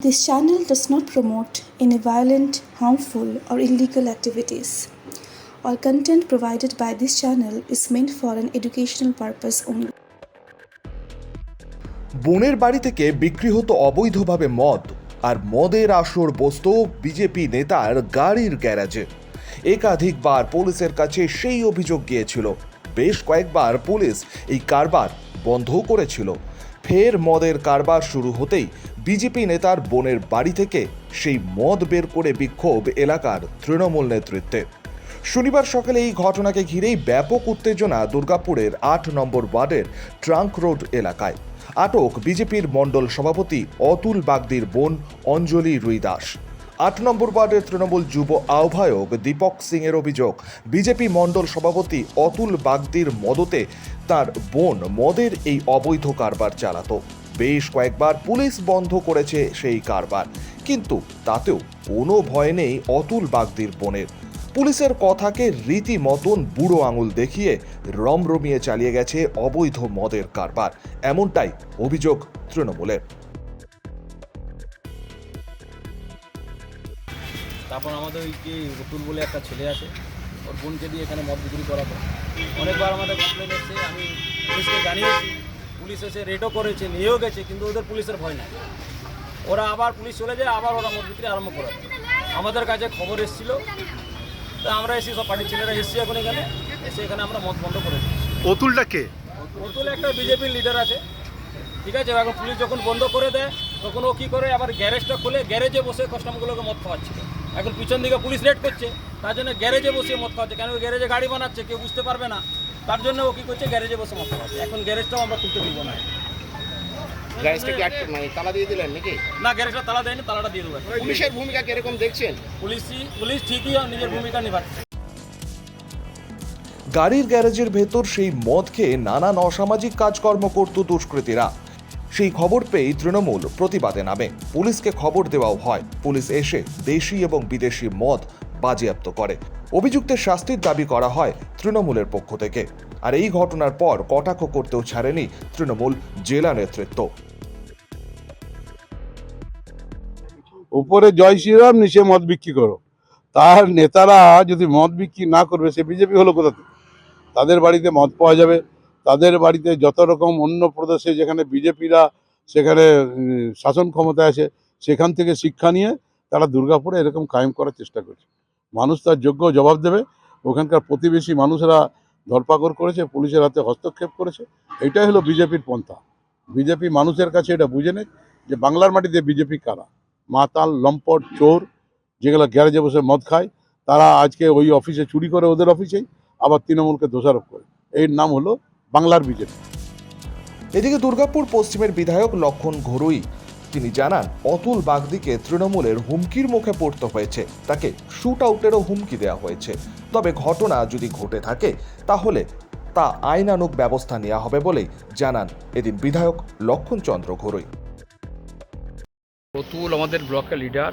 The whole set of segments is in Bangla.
This channel does not promote any violent, harmful, or illegal activities. All content provided by this channel is meant for an educational purpose only. বোনের বাড়ি থেকে বিক্রি হতো অবৈধভাবে মদ আর মদের আসর বসত বিজেপি নেতার গাড়ির গ্যারাজে একাধিকবার পুলিশের কাছে সেই অভিযোগ গিয়েছিল বেশ কয়েকবার পুলিশ এই কারবার বন্ধ করেছিল ফের মদের কারবার শুরু হতেই বিজেপি নেতার বোনের বাড়ি থেকে সেই মদ বের করে বিক্ষোভ এলাকার তৃণমূল নেতৃত্বে। শনিবার সকালে এই ঘটনাকে ঘিরেই ব্যাপক উত্তেজনা দুর্গাপুরের আট নম্বর ওয়ার্ডের ট্রাঙ্ক রোড এলাকায়। আটক বিজেপির মণ্ডল সভাপতি অতুল বাগদির বোন অঞ্জলি রুই দাস আট নম্বর ওয়ার্ডের তৃণমূল যুব আহ্বায়ক দীপক সিং এর অভিযোগ বিজেপি মণ্ডল সভাপতি অতুল বাগদির মদতে তার বোন মদের এই অবৈধ কারবার চালাতো। বেশ কয়েকবার পুলিশ বন্ধ করেছে সেই কারবার। কিন্তু তাতেও কোনো ভয় নেই অতুল বাগদির বোনের। পুলিশের কথাকে রীতি মতন বুড়ো আঙুল দেখিয়ে রমরমিয়ে চালিয়ে গেছে অবৈধ মদের কারবার। এমনটাই অভিযোগ তৃণমূলের। তারপর আমাদের ওই যে রতুল বলে একটা ছেলে আছে, ওর বোনকে দিয়ে এখানে মদ বিক্রি করাতো অনেকবার আমাদের কমপ্লেন এসছে, আমি পুলিশকে জানিয়েছি। পুলিশ এসে রেডও করেছে নিয়েও গেছে কিন্তু ওদের পুলিশের ভয় নাই। ওরা আবার পুলিশ চলে যায় আবার ওরা মদ বিক্রি আরম্ভ করে। আমাদের কাছে খবর এসেছিল। তো আমরা এসে সব পার্টির ছেলেরা এসেছি এখন এখানে। এসে এখানে আমরা মদ বন্ধ করে অতুলটা কে? অতুল একটা বিজেপির লিডার আছে। ঠিক আছে এখন পুলিশ যখন বন্ধ করে দেয় তখন ও কী করে আবার গ্যারেজটা খুলে গ্যারেজে বসে কাস্টমারগুলোকে মদ খাওয়াচ্ছিল এখন পিছন দিকে পুলিশ রেড করছে তার জন্য গ্যারেজে বসে মদ খাওয়াচ্ছে। কেন গ্যারেজে গাড়ি বানাচ্ছে কেউ বুঝতে পারবে না। তার জন্য ও কী করছে? গ্যারেজে বসে মদ খাওয়াচ্ছে এখন গ্যারেজটাও আমরা খুলতে দিব না। গ্যারেজটা কি আটকে মানে তালা দিয়ে দিলেন নাকি? না গ্যারেজটা তালা দেয়নি তালাটা দিয়ে দেবো পুলিশের ভূমিকা কীরকম দেখছেন? পুলিশই পুলিশ ঠিকই নিজের ভূমিকা নিভাচ্ছে। গাড়ির গ্যারেজের ভেতর সেই মদ খেয়ে নানান অসামাজিক কাজকর্ম করত দুষ্কৃতীরা। সেই খবর পেয়ে তৃণমূল প্রতিবাদে নামে। পুলিশকে খবর দেওয়াও হয়। পুলিশ এসে দেশি এবং বিদেশি মদ বাজেয়াপ্ত করে। অভিযুক্তের শাস্তির দাবি করা হয় তৃণমূলের পক্ষ থেকে। আর এই ঘটনার পর কটাক্ষ করতেও ছাড়েনি তৃণমূল জেলা নেতৃত্ব। উপরে জয় শ্রীরাম, নিচে মদ বিক্রি করো। তার নেতারা যদি মদ বিক্রি না করবে, সে বিজেপি হলো কোথা থেকে? তাদের বাড়িতে মদ পাওয়া যাবে। তাদের বাড়িতে যত রকম অন্য প্রদেশে যেখানে বিজেপিরা সেখানে শাসন ক্ষমতায় আছে, সেখান থেকে শিক্ষা নিয়ে তারা দুর্গাপুরে এরকম কায়েম করার চেষ্টা করছে। মানুষ তার যোগ্য জবাব দেবে। ওখানকার প্রতিবেশী মানুষরা ধরপাকড় করেছে, পুলিশের হাতে হস্তক্ষেপ করেছে। এটাই হলো বিজেপির পন্থা। বিজেপি মানুষের কাছে এটা বুঝে নেয় যে বাংলার মাটিতে বিজেপি কারা? মাতাল, লম্পট, চোর, যেগুলো গ্যারেজে বসে মদ খায়, তারা আজকে ওই অফিসে চুরি করে ওদের অফিসেই, আবার তৃণমূলকে দোষারোপ করে। এর নাম হলো বাংলার বিজেপি। এদিকে দুর্গাপুর পশ্চিমের বিধায়ক লক্ষণ ঘরুই তিনি জানান, অতুল বাগদিকে তৃণমূলের হুমকির মুখে পড়তে হয়েছে। তাকে শুট আউটেরও হুমকি দেওয়া হয়েছে। তবে ঘটনা যদি ঘটে থাকে, তাহলে তা আইনানুগ ব্যবস্থা নেওয়া হবে বলেই জানান এদিন বিধায়ক লক্ষণ চন্দ্র ঘরুই। অতুল আমাদের ব্লকের লিডার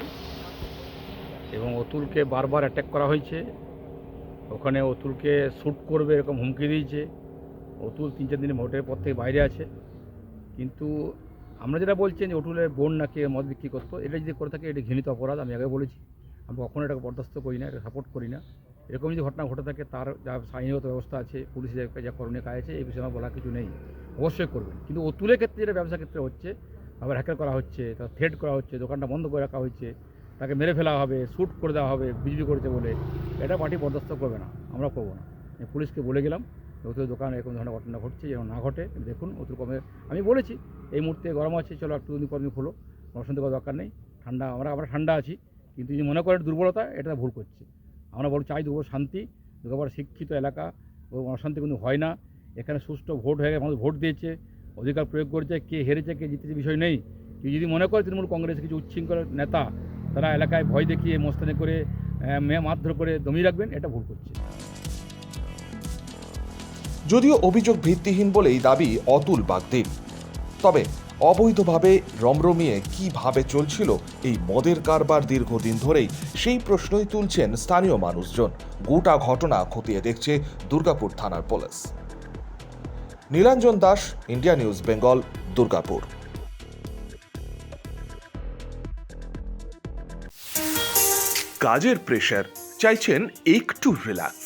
এবং অতুলকে বারবার অ্যাটাক করা হয়েছে। ওখানে অতুলকে শ্যুট করবে এরকম হুমকি দিয়েছে। অতুল তিন চার দিন ভোটের পর থেকে বাইরে আছে। কিন্তু আমরা যেটা বলছেন যে অতুলের বোন নাকি মদ বিক্রি করতো, এটা যদি করে থাকে এটা ঘৃণিত অপরাধ, আমি আগে বলেছি। আমি কখনো এটাকে বরদাস্ত করি না, এটা সাপোর্ট করি না। এরকম যদি ঘটনা ঘটে থাকে, তার যা আইনগত ব্যবস্থা আছে পুলিশের যা- করণীয় কাজ আছে, এই বিষয়ে আমার বলার কিছু নেই। অবশ্যই করবেন। কিন্তু অতুলের ক্ষেত্রে যেটা ব্যবসা ক্ষেত্রে হচ্ছে, আবার হ্যাকেল করা হচ্ছে তার থ্রেড করা হচ্ছে, দোকানটা বন্ধ করে রাখা হচ্ছে তাকে মেরে ফেলা হবে শ্যুট করে দেওয়া হবে বিজলি করেছে বলে, এটা পার্টি বরদাস্ত করবে না। আমরা করব না। পুলিশকে বলে গেলাম ওদের দোকানে এরকম ধরনের ঘটনা ঘটছে, যেন না ঘটে, দেখুন অতুল কমে আমি বলেছি, এই মুহূর্তে গরম আছে, চলো একটু দিন পর দিন খোলো। অশান্তি করার দরকার নেই। ঠান্ডা আমরা আমরা ঠান্ডা আছি, কিন্তু যদি মনে করেন দুর্বলতা, এটা ভুল করছে। আমরা বড় চাই দেবো শান্তি দুর্গাপুর শিক্ষিত এলাকা ও অশান্তি কিন্তু হয় না। এখানে সুষ্ঠু ভোট হয়ে গেছে ভোট দিয়েছে, অধিকার প্রয়োগ করেছে, কে হেরেছে, কে জিতেছে বিষয় নেই। কেউ যদি মনে করে তৃণমূল কংগ্রেস কিছু উচ্ছৃঙ্খল নেতা, তারা এলাকায় ভয় দেখিয়ে, মোস্তানি করে মারধর করে দমিয়ে রাখবেন, এটা ভুল করছে। যদিও অভিযোগ ভিত্তিহীন বলেই দাবি অতুল বাগদির তবে অবৈধভাবে রমরমিয়ে কীভাবে চলছিল এই মদের কারবার দীর্ঘদিন ধরেই, সেই প্রশ্নই তুলছেন স্থানীয় মানুষজন। গোটা ঘটনা খতিয়ে দেখছে দুর্গাপুর থানার police. Nilanjan Das, India News, Bengal, Durgapur. কাজের প্রেশার চাইছেন একটু relax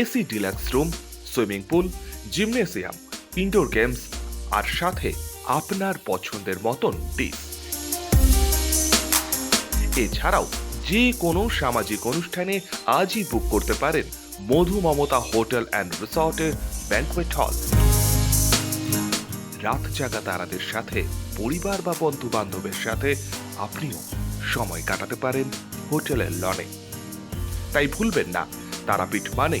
AC deluxe room, swimming pool, gymnasium, indoor games, আর সাথে আপনার পছন্দের মতন ডিশ। এছাড়াও যে কোনো সামাজিক অনুষ্ঠানে আজই বুক করতে পারেন মধু মমতা হোটেল অ্যান্ড রিসর্টের ব্যাংকোয়েট হল। রাত জাগা তারাদের সাথে, পরিবার বা বন্ধু বান্ধবের সাথে আপনিও সময় কাটাতে পারেন হোটেলের লনে। তাই ভুলবেন না, তারাপীঠ মানে